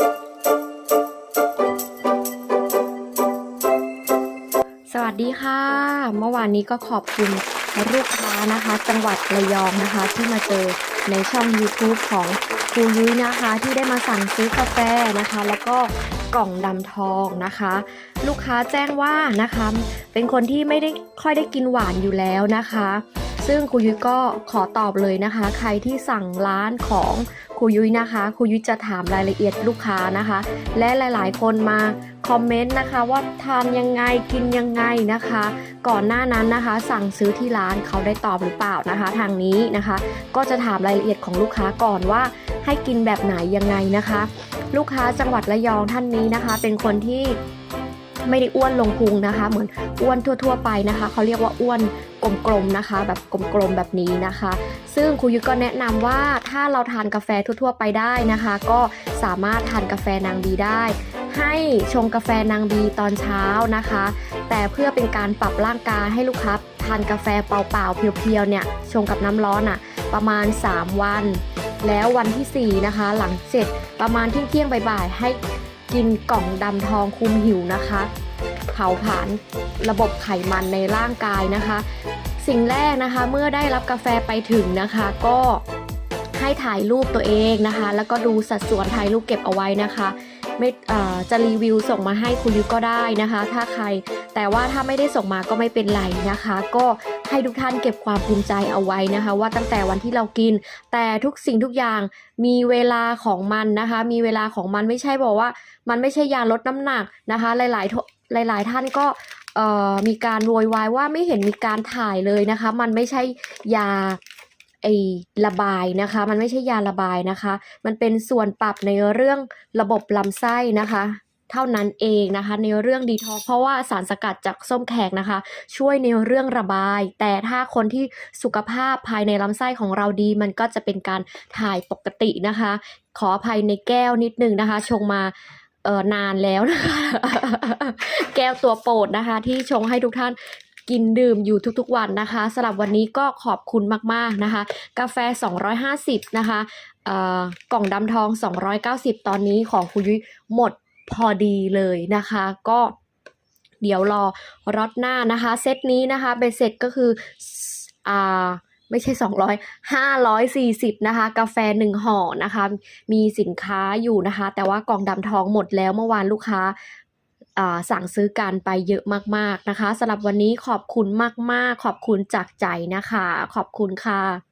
สวัสดีค่ะ เมื่อวานนี้ก็ขอบคุณลูกค้านะคะ จังหวัดระยองนะคะ ที่มาเจอในช่อง YouTube ของครูยุ้ยนะคะ ที่ได้มาสั่งซื้อกาแฟนะคะ แล้วก็กล่องดำทองนะคะ ลูกค้าแจ้งว่านะคะ เป็นคนที่ไม่ได้ค่อยได้กินหวานอยู่แล้วนะคะ ซึ่งครูยุ้ยก็ขอตอบเลยนะคะ ใครที่สั่งร้านของครูยุ้ยนะคะครูยุ้ยจะถามรายละเอียดลูกค้านะคะ และหลายๆ คนมาคอมเมนต์นะคะว่าทานยังไงกินยังไงนะคะ ก่อนหน้านั้นนะคะ สั่งซื้อที่ร้านเขาได้ตอบหรือเปล่านะคะ ทางนี้นะคะ ก็จะถามรายละเอียดของลูกค้าก่อนว่าให้กินแบบไหนยังไงนะคะ ลูกค้าจังหวัดระยองท่านนี้นะคะ เป็นคนที่ ไม่ได้อ้วนลงพุงนะคะ เหมือนอ้วนทั่ว ๆ ไปนะคะเขาเรียกว่าอ้วนกลมๆนะคะ แบบกลมๆแบบนี้นะคะ ซึ่งครูยุทธก็แนะนำว่าถ้าเราทานกาแฟทั่ว ๆ ไปได้นะคะ ก็สามารถทานกาแฟนางบีได้ ให้ชงกาแฟนางบีตอนเช้านะคะ แต่เพื่อเป็นการปรับร่างกายให้ลูกค้าทานกาแฟเปล่าๆเพียวๆเนี่ยชงกับน้ำร้อนอะ่ะประมาณ 3 วัน แล้ววันที่ 4 นะคะ หลังเสร็จประมาณเที่ยงๆบ่ายๆให้ กินกล่องดำทองคุมหิวนะคะ เผาผลาญระบบไขมันในร่างกายนะคะ สิ่งแรกนะคะเมื่อได้รับกาแฟไปถึงนะคะ ก็ให้ถ่ายรูปตัวเองนะคะ แล้วก็ดูสัดส่วนถ่ายรูปเก็บเอาไว้นะคะ ไม่จะรีวิวส่งมาให้คุณยุก็ได้นะคะ ถ้าใคร แต่ว่าถ้าไม่ได้ส่งมาก็ไม่เป็นไรนะคะ ก็ให้ทุกท่านเก็บความภูมิใจเอาไว้นะคะ ว่าตั้งแต่วันที่เรากิน แต่ทุกสิ่งทุกอย่างมีเวลาของมันนะคะ มีเวลาของมันไม่ใช่บอกว่า มันไม่ใช่ยาลดน้ำหนักนะคะ หลาย ๆ หลาย ๆ ท่านก็มีการโวยวายว่าไม่เห็นมีการถ่ายเลยนะคะ มันไม่ใช่ยา ไอระบายนะคะ มันไม่ใช่ยาระบายนะคะ มันเป็นส่วนปรับในเรื่องระบบลำไส้นะคะ เท่านั้นเองนะคะ ในเรื่องดีท็อกเพราะว่าสารสกัดจากส้มแขกนะคะ ช่วยในเรื่องระบาย แต่ถ้าคนที่สุขภาพภายในลำไส้ของเราดี มันก็จะเป็นการถ่ายปกตินะคะ ขออภัยในแก้วนิดนึงนะคะ ชงมาเออนานแล้วนะคะ แก้วตัวโปรดนะคะ ที่ชงให้ทุกท่าน กินดื่มอยู่ทุกๆวันนะคะสำหรับวันนี้ก็ขอบคุณมากๆนะคะ กาแฟ 250 นะคะกล่องดำทอง 290 ตอนนี้ของคุณยุ้ยหมดพอดีเลยนะคะ ก็เดี๋ยวรอรอดหน้านะคะ เซตนี้นะคะเบสเสร็จก็คืออ่าไม่ใช่ 200 540 นะคะ กาแฟ 1ห่อนะคะ มีสินค้าอยู่นะคะ แต่ว่ากล่องดำทองหมดแล้วเมื่อวานลูกค้า สั่งซื้อกันไปเยอะมากๆนะคะสำหรับวันนี้ขอบคุณมากๆ ขอบคุณจากใจนะคะ ขอบคุณค่ะ